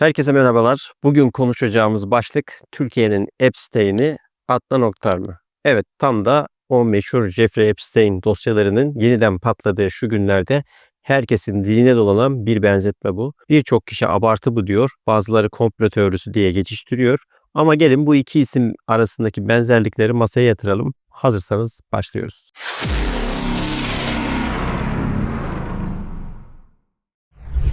Herkese merhabalar. Bugün konuşacağımız başlık Türkiye'nin Epstein'i Adnan Oktar mı? Evet tam da o meşhur Jeffrey Epstein dosyalarının yeniden patladığı şu günlerde herkesin diline dolanan bir benzetme bu. Birçok kişi abartı bu diyor, bazıları komplo teorisi diye geçiştiriyor. Ama gelin bu iki isim arasındaki benzerlikleri masaya yatıralım. Hazırsanız başlıyoruz.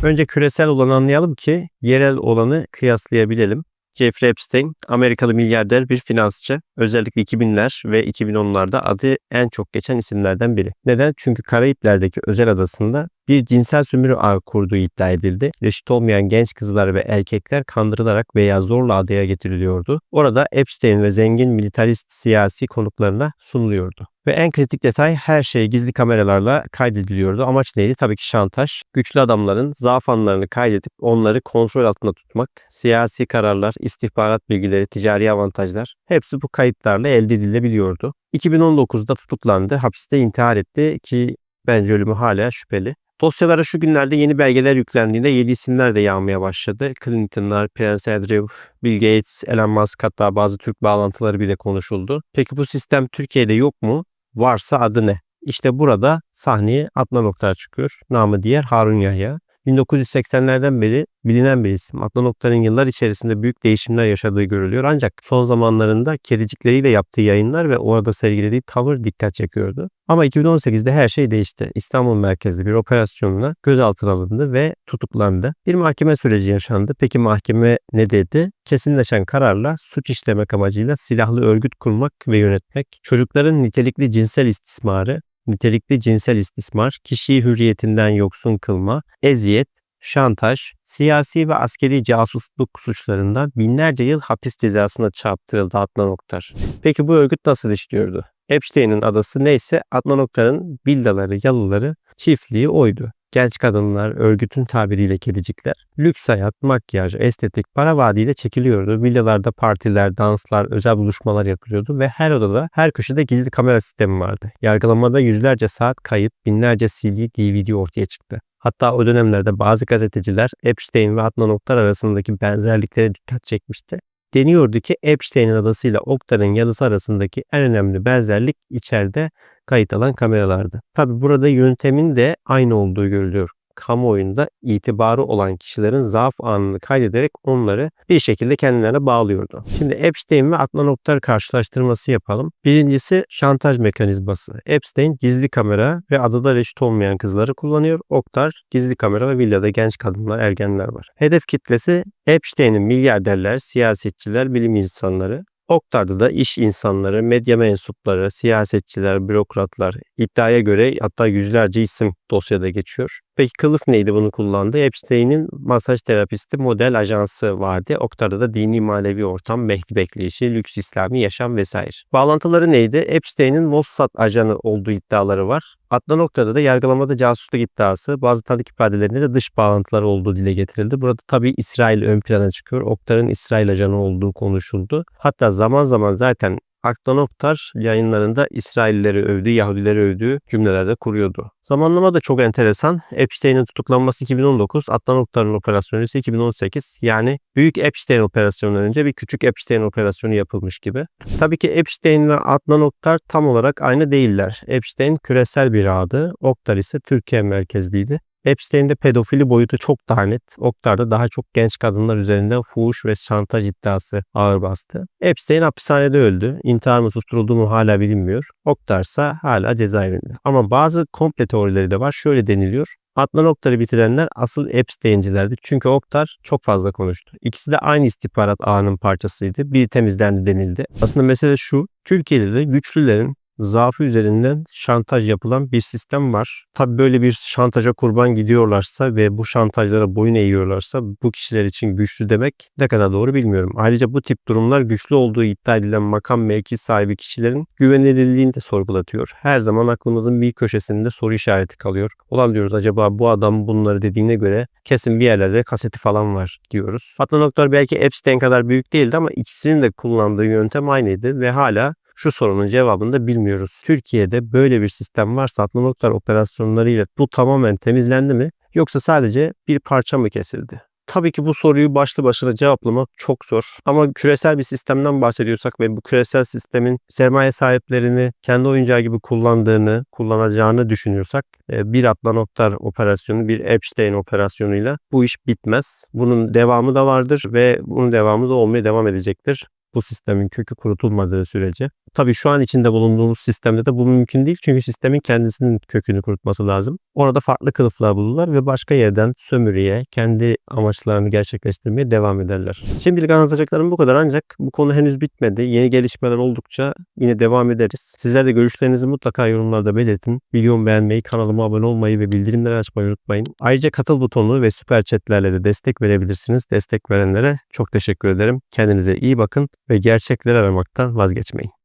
Önce küresel olanı anlayalım ki yerel olanı kıyaslayabilelim. Jeffrey Epstein, Amerikalı milyarder bir finansçı. Özellikle 2000'ler ve 2010'larda adı en çok geçen isimlerden biri. Neden? Çünkü Karayipler'deki özel adasında bir cinsel sömürü ağı kurduğu iddia edildi. Reşit olmayan genç kızlar ve erkekler kandırılarak veya zorla adaya getiriliyordu. Orada Epstein ve zengin militarist siyasi konuklarına sunuluyordu. Ve en kritik detay her şey gizli kameralarla kaydediliyordu. Amaç neydi? Tabii ki şantaj. Güçlü adamların zaaf anlarını kaydedip onları kontrol altında tutmak, siyasi kararlar, istihbarat bilgileri, ticari avantajlar hepsi bu kayıtlarla elde edilebiliyordu. 2019'da tutuklandı, hapiste intihar etti ki bence ölümü hala şüpheli. Dosyalara şu günlerde yeni belgeler yüklendiğinde yeni isimler de yağmaya başladı. Clinton'lar, Prince Andrew, Bill Gates, Elon Musk hatta bazı Türk bağlantıları bile konuşuldu. Peki bu sistem Türkiye'de yok mu? Varsa adı ne? İşte burada sahneye Adnan Oktar çıkıyor. Namı diğer Harun Yahya. 1980'lerden beri bilinen bir isim. Adnan Oktar'ın yıllar içerisinde büyük değişimler yaşadığı görülüyor. Ancak son zamanlarında kedicikleriyle yaptığı yayınlar ve orada sergilediği tavır dikkat çekiyordu. Ama 2018'de her şey değişti. İstanbul merkezli bir operasyonla gözaltına alındı ve tutuklandı. Bir mahkeme süreci yaşandı. Peki mahkeme ne dedi? Kesinleşen kararla suç işlemek amacıyla silahlı örgüt kurmak ve yönetmek, çocukların nitelikli cinsel istismarı, nitelikli cinsel istismar, kişiyi hürriyetinden yoksun kılma, eziyet, şantaj, siyasi ve askeri casusluk suçlarından binlerce yıl hapis cezasına çarptırıldı Adnan Oktar. Peki bu örgüt nasıl işliyordu? Epstein'in adası neyse Adnan Oktar'ın villaları, yalıları, çiftliği oydu. Genç kadınlar, örgütün tabiriyle kedicikler, lüks hayat, makyaj, estetik, para vaadiyle çekiliyordu. Villalarda partiler, danslar, özel buluşmalar yapılıyordu ve her odada, her köşede gizli kamera sistemi vardı. Yargılamada yüzlerce saat kayıt, binlerce CD, DVD ortaya çıktı. Hatta o dönemlerde bazı gazeteciler Epstein ve Adnan Oktar arasındaki benzerliklere dikkat çekmişti. Deniyordu ki Epstein'in adasıyla Oktar'ın yalısı arasındaki en önemli benzerlik içeride kayıt alan kameralardı. Tabi burada yöntemin de aynı olduğu görülüyor kamuoyunda itibarı olan kişilerin zaaf anını kaydederek onları bir şekilde kendilerine bağlıyordu. Şimdi Epstein ve Adnan Oktar karşılaştırması yapalım. Birincisi şantaj mekanizması. Epstein gizli kamera ve adada reşit olmayan kızları kullanıyor. Oktar gizli kamera ve villada genç kadınlar, ergenler var. Hedef kitlesi Epstein'in milyarderler, siyasetçiler, bilim insanları. Oktar'da da iş insanları, medya mensupları, siyasetçiler, bürokratlar iddiaya göre hatta yüzlerce isim dosyada geçiyor. Peki kılıf neydi bunu kullandı? Epstein'in masaj terapisti model ajansı vardı. Oktar'da da dini manevi ortam, Mehdi bekleyişi, lüks İslami yaşam vesaire. Bağlantıları neydi? Epstein'in Mossad ajanı olduğu iddiaları var. Adnan Oktar'da da yargılamada casusluk iddiası, bazı tanık ifadelerinde de dış bağlantıları olduğu dile getirildi. Burada tabii İsrail ön plana çıkıyor. Oktar'ın İsrail ajanı olduğu konuşuldu. Hatta zaman zaman zaten Aktan Oktar yayınlarında İsraillileri övdüğü, Yahudileri övdüğü cümlelerde kuruyordu. Zamanlama da çok enteresan. Epstein'in tutuklanması 2019, Adnan Oktar'ın operasyonu ise 2018. Yani büyük Epstein operasyonundan önce bir küçük Epstein operasyonu yapılmış gibi. Tabii ki Epstein ve Adnan Oktar tam olarak aynı değiller. Epstein küresel bir adı, Oktar ise Türkiye merkezliydi. Epstein'de pedofili boyutu çok daha net. Oktar'da daha çok genç kadınlar üzerinde fuhuş ve şantaj iddiası ağır bastı. Epstein hapishanede öldü. İntihar mı susturuldu mu hala bilinmiyor. Oktar ise hala cezaevinde. Ama bazı komple teorileri de var. Şöyle deniliyor. Adnan Oktar'ı bitirenler asıl Epstein'cilerdi. Çünkü Oktar çok fazla konuştu. İkisi de aynı istihbarat ağının parçasıydı. Biri temizlendi denildi. Aslında mesele şu. Türkiye'de de güçlülerin zaafı üzerinden şantaj yapılan bir sistem var. Tabi böyle bir şantaja kurban gidiyorlarsa ve bu şantajlara boyun eğiyorlarsa bu kişiler için güçlü demek ne kadar doğru bilmiyorum. Ayrıca bu tip durumlar güçlü olduğu iddia edilen makam mevki sahibi kişilerin güvenilirliğini de sorgulatıyor. Her zaman aklımızın bir köşesinde soru işareti kalıyor. Ulan diyoruz acaba bu adam bunları dediğine göre kesin bir yerlerde kaseti falan var diyoruz. Adnan Oktar belki Epstein kadar büyük değildi ama ikisinin de kullandığı yöntem aynıydı ve hala şu sorunun cevabını da bilmiyoruz. Türkiye'de böyle bir sistem varsa atlı noktalar operasyonlarıyla bu tamamen temizlendi mi? Yoksa sadece bir parça mı kesildi? Tabii ki bu soruyu başlı başına cevaplamak çok zor. Ama küresel bir sistemden bahsediyorsak ve bu küresel sistemin sermaye sahiplerini kendi oyuncağı gibi kullandığını, kullanacağını düşünüyorsak e, bir atla noktar operasyonu, bir Epstein operasyonuyla bu iş bitmez. Bunun devamı da vardır ve bunun devamı da olmaya devam edecektir bu sistemin kökü kurutulmadığı sürece. Tabii şu an içinde bulunduğumuz sistemde de bu mümkün değil. Çünkü sistemin kendisinin kökünü kurutması lazım. Orada farklı kılıflar bulurlar ve başka yerden sömürüye, kendi amaçlarını gerçekleştirmeye devam ederler. Şimdilik anlatacaklarım bu kadar ancak bu konu henüz bitmedi. Yeni gelişmeler oldukça yine devam ederiz. Sizler de görüşlerinizi mutlaka yorumlarda belirtin. Videomu beğenmeyi, kanalıma abone olmayı ve bildirimleri açmayı unutmayın. Ayrıca katıl butonu ve süper chatlerle de destek verebilirsiniz. Destek verenlere çok teşekkür ederim. Kendinize iyi bakın ve gerçekleri aramaktan vazgeçmeyin.